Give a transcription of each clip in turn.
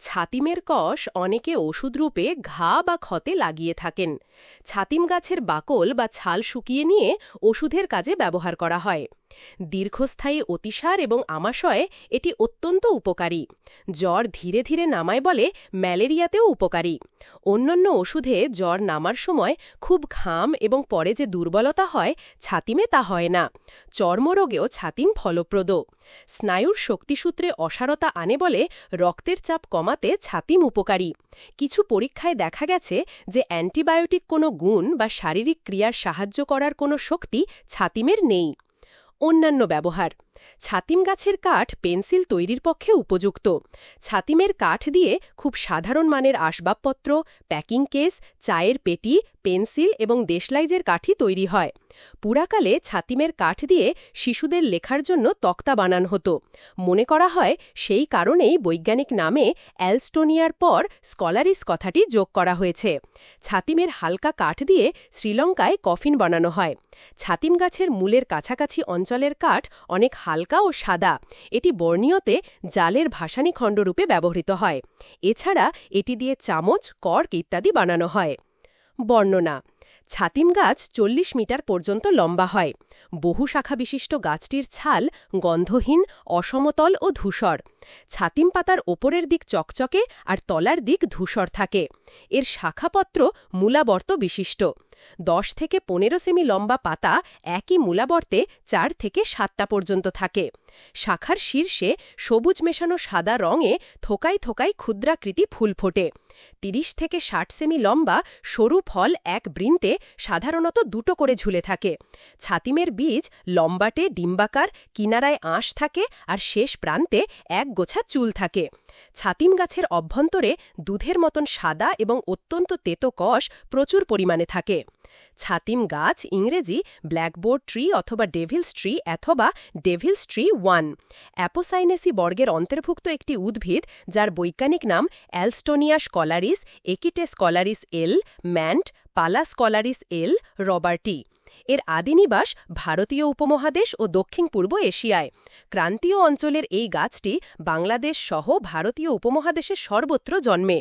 ছাতিমের কষ অনেকে ওষুধরূপে ঘা বা ক্ষতে লাগিয়ে থাকেন। ছাতিম গাছের বাকল বা ছাল শুকিয়ে নিয়ে ওষুধের কাজে ব্যবহার করা হয়। দীর্ঘস্থায়ী অতিসার এবং আমাশয়ে এটি অত্যন্ত উপকারী। জ্বর ধীরে ধীরে নামায় বলে ম্যালেরিয়াতেও উপকারী। অন্যান্য ওষুধে জ্বর নামার সময় খুব ঘাম এবং পরে যে দুর্বলতা হয়, ছাতিমে তা হয় না। চর্মরোগেও ছাতিম ফলপ্রদ। স্নায়ুর শক্তিসূত্রে অসারতা আনে বলে রক্তের চাপ কমাতে ছাতিম উপকারী। কিছু পরীক্ষায় দেখা গেছে যে অ্যান্টিবায়োটিক কোনো গুণ বা শারীরিক ক্রিয়ার সাহায্য করার কোনো শক্তি ছাতিমের নেই। অন্যান্য ব্যবহার। ছাতিম গাছের কাঠ পেন্সিল তৈরির পক্ষে উপযুক্ত। ছাতিমের কাঠ দিয়ে খুব সাধারণ মানের আসবাবপত্র, প্যাকিং কেস, চায়ের পেটি, পেন্সিল এবং দেশলাইজের কাঠই তৈরি হয়। পুরাকালে ছাতিমের কাঠ দিয়ে শিশুদের লেখার জন্য তক্তা বানান হতো। মনে করা হয় সেই কারণেই বৈজ্ঞানিক নামে অ্যালস্টোনিয়ার পর স্কলারিস কথাটি যোগ করা হয়েছে। ছাতিমের হালকা কাঠ দিয়ে শ্রীলঙ্কায় কফিন বানানো হয়। ছাতিম গাছের মূলের কাছাকাছি অঞ্চলের কাঠ অনেক হালকা ও সাদা। এটি বর্ণীয়তে জালের ভাসানী খণ্ডরূপে ব্যবহৃত হয়। এছাড়া এটি দিয়ে চামচ, কর্ক ইত্যাদি বানানো হয়। বর্ণনা ছাতিম গাছ চল্লিশ মিটার পর্যন্ত লম্বা হয়। বহু শাখা বিশিষ্ট গাছটির ছাল গন্ধহীন, অসমতল ও ধূসর। ছাতিম পাতার ওপরের দিক চকচকে আর তলার দিক ধূসর থাকে। এর শাখাপত্র মূলাবর্ত বিশিষ্ট। দশ থেকে পনেরো সেমি লম্বা পাতা একই মূলাবর্তে চার থেকে সাতটা পর্যন্ত থাকে। শাখার শীর্ষে সবুজ মেশানো সাদা রঙে থোকাই থোকাই ক্ষুদ্রাকৃতি ফুল ফোটে। তিরিশ থেকে ষাট সেমি লম্বা সরু ফল এক বৃন্তে সাধারণত দুটো করে ঝুলে থাকে। ছাতিমের বীজ লম্বাটে ডিম্বাকার, কিনারায় আঁশ থাকে আর শেষ প্রান্তে এক গোছা চুল থাকে। ছাতিম গাছের অভ্যন্তরে দুধের মতন সাদা এবং অত্যন্ত তেতো কষ প্রচুর পরিমাণে থাকে। ছাতিম গাছ ইংরেজি ব্ল্যাকবোর্ড ট্রি অথবা ডেভিলস ট্রি অথবা ডেভিলস ট্রি ওয়ান। অ্যাপোসাইনেসি বর্গের অন্তর্ভুক্ত একটি উদ্ভিদ যার বৈজ্ঞানিক নাম অ্যালস্টোনিয়া স্কলারিস, একিটে স্কলারিস এল, ম্যান্ট পালা স্কলারিস এল, রবার্টি। এর আদিনিবাস ভারতীয় উপমহাদেশ ও দক্ষিণ পূর্ব এশিয়ায়। ক্রান্তীয় অঞ্চলের এই গাছটি বাংলাদেশ সহ ভারতীয় উপমহাদেশে সর্বত্র জন্মে।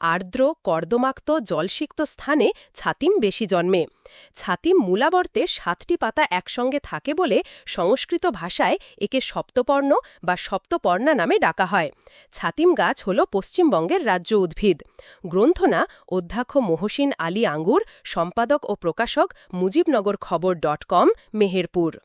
আর্দ্র, কর্দমাক্ত, জলসিক্ত স্থানে ছাতিম বেশি জন্মে। ছাতিম মূলাবর্তে সাতটি পাতা একসঙ্গে থাকে বলে সংস্কৃত ভাষায় একে সপ্তপর্ণ বা সপ্তপর্ণা নামে ডাকা হয়। ছাতিম গাছ হল পশ্চিমবঙ্গের রাজ্য উদ্ভিদ। গ্রন্থনা, অধ্যক্ষ মহসিন আলী আঙ্গুর, সম্পাদক ও প্রকাশক মুজিবনগর খবর ডট কম, মেহেরপুর।